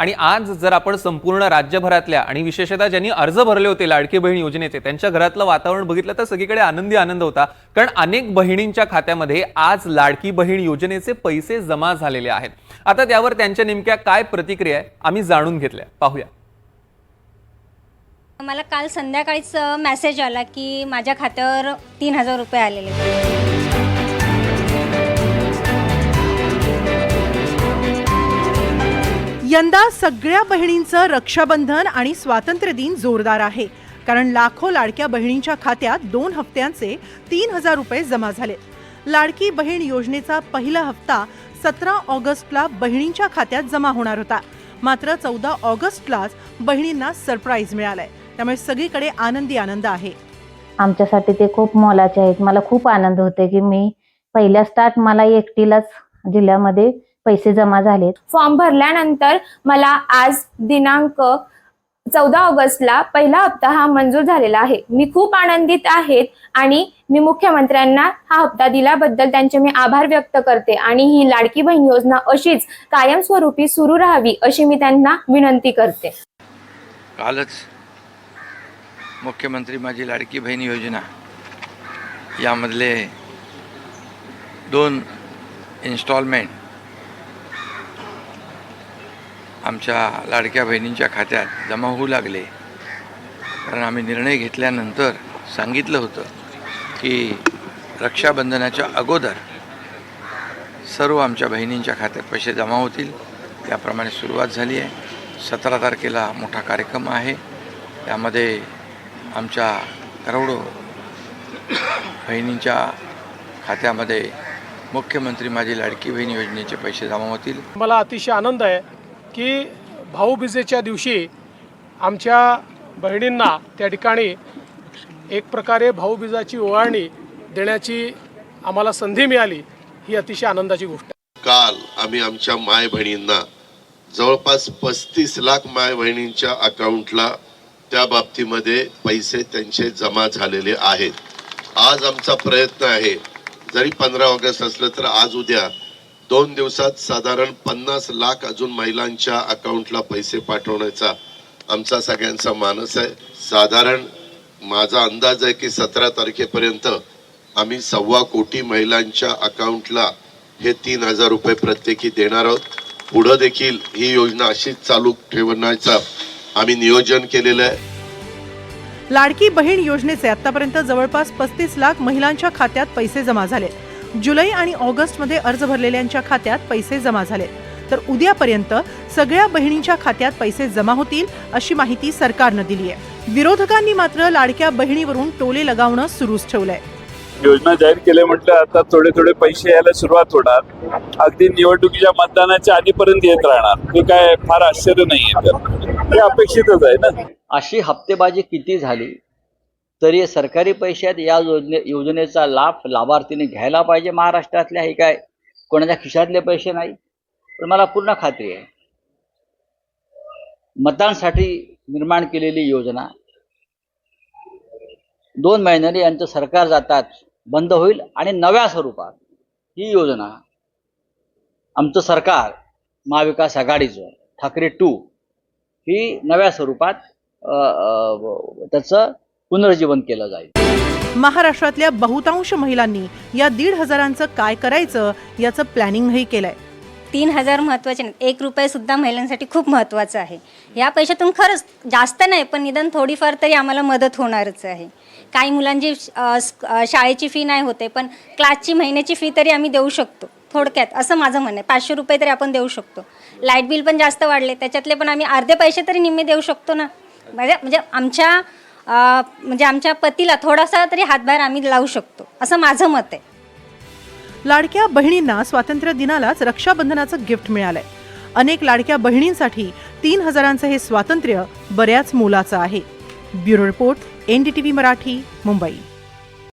आणि आज जर आपण संपूर्ण राज्यभरातल्या आणि विशेषतः ज्यांनी अर्ज भरले होते लाडकी बहीण योजनेचे त्यांच्या घरातलं वातावरण बघितलं तर सगळीकडे आनंदी आनंद होता. कारण अनेक बहिणींच्या खात्यामध्ये आज लाडकी बहीण योजनेचे पैसे जमा झालेले आहेत. आता त्यावर त्यांच्या नेमक्या काय प्रतिक्रिया आहे आम्ही जाणून घेतल्या. पाहूया. मला काल संध्याकाळीच मेसेज आला की माझ्या खात्यावर तीन हजार रुपये आलेले. यंदा सगळ्या बहिणींचं रक्षाबंधन आणि स्वातंत्र्य दिन जोरदार आहे. कारण लाखो लाडक्या बहिणींच्या खात्यात दोन हप्त्यांचे तीन हजार रुपये जमा झाले. लाडकी बहीण योजनेचा पहिला हप्ता सतरा ऑगस्टला बहिणींच्या खात्यात जमा होणार होता. मात्र चौदा ऑगस्टलाच बहिणींना सरप्राईज मिळालाय. त्यामुळे सगळीकडे आनंदी आनंद आहे. आमच्यासाठी ते खूप मोलाचे आहेत. मला खूप आनंद होते की मी पहिल्या स्टार्ट मला एकटीलाच जिल्ह्यामध्ये पैसे जमा झालेत. फॉर्म भरल्यानंतर मला आज दिनांक चौदा ऑगस्टला पहिला हप्ता हा मंजूर झालेला आहे. मी खूप आनंदित आहे आणि मी मुख्यमंत्र्यांना हा हप्ता दिल्याबद्दल त्यांचे मी आभार व्यक्त करते आणि ही लाडकी बहीण योजना अशीच कायमस्वरूपी सुरू राहावी अशी मी त्यांना विनंती करते. कालच मुख्यमंत्री माझी लाडकी बहीण योजना यामधले दोन इन्स्टॉलमेंट आमच्या लाडक्या बहिणींच्या खात्यात जमा होऊ लागले. कारण आम्ही निर्णय घेतल्यानंतर सांगितलं होतं की रक्षाबंधनाच्या अगोदर सर्व आमच्या बहिणींच्या खात्यात पैसे जमा होतील. त्याप्रमाणे सुरुवात झाली आहे. सतरा तारखेला मोठा कार्यक्रम आहे. त्यामध्ये आमच्या करोडो बहिणींच्या खात्यामध्ये मुख्यमंत्री माझी लाडकी बहीण योजनेचे पैसे जमा होतील. मला अतिशय आनंद आहे. की भाऊबीजेच्या दिवशी आमच्या बहिणींना त्या ठिकाणी एक प्रकारे भाऊबीजाची ओवाळणी देण्याची आम्हाला संधी मिळाली ही अतिशय आनंदाची गोष्ट काल आम्ही आमच्या माय बहिणींना जवळपास पस्तीस लाख माय बहिणींच्या अकाउंटला त्या बाबतीमध्ये पैसे त्यांचे जमा झालेले आहेत. आज आमचा प्रयत्न आहे जरी पंधरा ऑगस्ट असलं तर आज उद्या दोन दिवसात साधारण पन्नास लाख अजून महिलांच्या अकाउंटला पैसे पाठवण्याचा आमचा सगळ्यांचा मानस आहे. साधारण माझा अंदाज आहे की सतरा तारखेपर्यंत आम्ही सव्वा कोटी महिलांच्या अकाउंटला हे तीन हजार रुपये प्रत्येकी देणार आहोत. पुढं देखील ही योजना अशीच चालू ठेवण्याचा आम्ही नियोजन केलेलं आहे. लाडकी बहीण योजनेचे आतापर्यंत जवळपास पस्तीस लाख महिलांच्या खात्यात पैसे जमा झाले जुलै आणि ऑगस्टमध्ये अर्ज भरलेल्यांच्या खात्यात पैसे जमा झाले. तर उद्यापर्यंत सगळ्या बहिणींच्या खात्यात पैसे जमा होतील अशी माहिती सरकारनं दिली आहे. विरोधकांनी मात्र लाडक्या बहिणीवरून टोले लगावणं सुरूच ठेवलंय. योजना जाहीर केले म्हटलं आता थोडे थोडे पैसे यायला सुरुवात होणार. अगदी निवडणुकीच्या मतदानाच्या आधीपर्यंत येत राहणार. हे काय फार आश्चर्य नाही तर हे अपेक्षितच आहे ना? अशी हप्तेबाजी किती झाली? तरी सरकारी पैशात या योजने योजनेचा लाभ लाभार्थीने घ्यायला पाहिजे महाराष्ट्रातल्या हे काय? कोणाच्या खिशातले पैसे नाही? पण मला पूर्ण खात्री आहे. मतांसाठी निर्माण केलेली योजना दोन महिन्याने यांचं सरकार जातात बंद होईल आणि नव्या स्वरूपात ही योजना आमचं सरकार महाविकास आघाडीचं ठाकरे टू ही नव्या स्वरूपात त्याचं पुनर्जीवन केलं जाईल. महाराष्ट्रातल्या बहुतांश महिलांनी या दीड हजारांचं काय करायचं याचं प्लॅनिंगही केलंय. तीन हजार महत्त्वाचे नाहीत एक रुपये सुद्धा महिलांसाठी खूप महत्त्वाचं आहे. या पैशातून खरंच जास्त नाही पण निदान थोडीफार तरी आम्हाला मदत होणारच आहे. काही मुलांची शाळेची फी नाही होते पण क्लासची महिन्याची फी तरी आम्ही देऊ शकतो थोडक्यात असं माझं म्हणणं आहे. पाचशे रुपये तरी आपण देऊ शकतो. लाइट बिल पण जास्त वाढले त्याच्यातले पण आम्ही अर्धे पैसे तरी निम्मे देऊ शकतो ना. म्हणजे म्हणजे आमच्या म्हणजे आमच्या पतीला थोडासा तरी हातभार आम्ही लावू शकतो. असं माझं मत आहे. लाडक्या बहिणींना स्वातंत्र्य दिनालाच रक्षाबंधनाचं गिफ्ट मिळालंय. अनेक लाडक्या बहिणींसाठी तीन हजारांचं हे स्वातंत्र्य बऱ्याच मोलाचं आहे. Bureau report NDTV Marathi Mumbai.